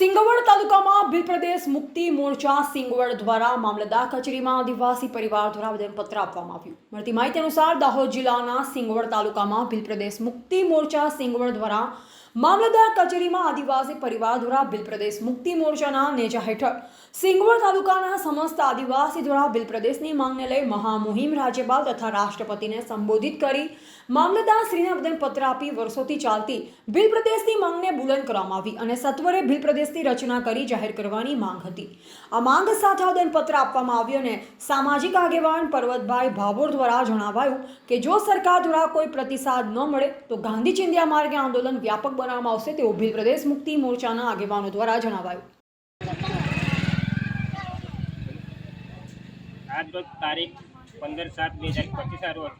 સિંગવડ તાલુકામાં ભીલ પ્રદેશ મુક્તિ મોરચા સિંગવડ દ્વારા મામલતદાર કચેરીમાં આદિવાસી પરિવાર દ્વારા આવેદનપત્ર આપવામાં આવ્યું. મળતી માહિતી અનુસાર દાહોદ જિલ્લાના સિંગવડ તાલુકામાં ભીલ પ્રદેશ મુક્તિ મોરચા સિંગવડ દ્વારા મામલતદાર કચેરીમાં આદિવાસી પરિવાર દ્વારા બિલ પ્રદેશ મુક્તિ મોરચાના નેજા હેઠળ સિંગવડ તાલુકાના સમસ્ત આદિવાસી દ્વારા બિલ પ્રદેશની માંગને લઈ મહામુહિમ રાજ્યપાલ તથા રાષ્ટ્રપતિને સંબોધિત કરી મામલતદાર શ્રીને આપી વર્ષોથી ચાલતી બિલ પ્રદેશની માંગને બુલંદ કરવામાં આવી અને સત્વરે બિલ પ્રદેશની રચના કરી જાહેર કરવાની માંગ હતી. આ માંગ સાથે આવેદનપત્ર આપવામાં આવ્યું અને સામાજિક આગેવાન પર્વતભાઈ ભાભોર દ્વારા જણાવાયું કે જો સરકાર દ્વારા કોઈ પ્રતિસાદ ન મળે તો ગાંધી ચિંધ્યા માર્ગે આંદોલન વ્યાપક બનાવવામાં આવશે તેવું ભીલ પ્રદેશ મુક્તિ મોરચાના આગેવાનો દ્વારા જણાવાયું. આજ રોજ તારીખ પંદર સાત બે હજાર પચીસના રોજ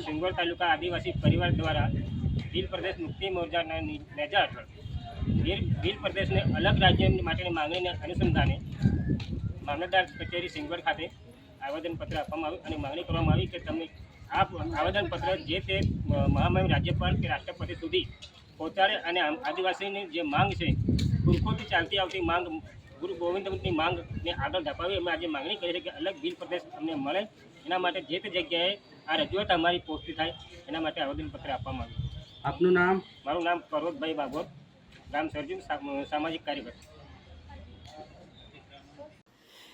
સિંગોર તાલુકા આદિવાસી પરિવાર દ્વારા ભીલ પ્રદેશ મુક્તિ મોરચાના નેજા હેઠળ ભીલ પ્રદેશને અલગ રાજ્ય માટેની માંગણીને અનુસંધાને મામલતદાર કચેરી સિંગવડ ખાતે આવેદનપત્ર આપવામાં આવ્યું અને માંગણી કરવામાં આવી કે તમે આ આવેદનપત્ર જે તે મહામહિમ રાજ્યપાલ કે રાષ્ટ્રપતિ સુધી પહોંચાડે અને આમ આદિવાસીની જે માંગ છે પુરખોથી ચાલતી આવતી માંગ ગુરુ ગોવિંદની માંગને આગળ ધપાવી અમે આજે માગણી કરી છે કે અલગ બિલ પ્રદેશ અમને મળે. એના માટે જે તે જગ્યાએ આ રજૂઆત અમારી પહોંચતી થાય એના માટે આવેદનપત્ર આપવામાં આવ્યું. આપનું નામ? મારું નામ પર્વતભાઈ બાગોર ગામ સર્જન સામાજિક કાર્યકર.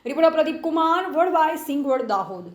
રિપોર્ટર પ્રદીપ કુમાર વડવાય સિંગવડ દાહોદ.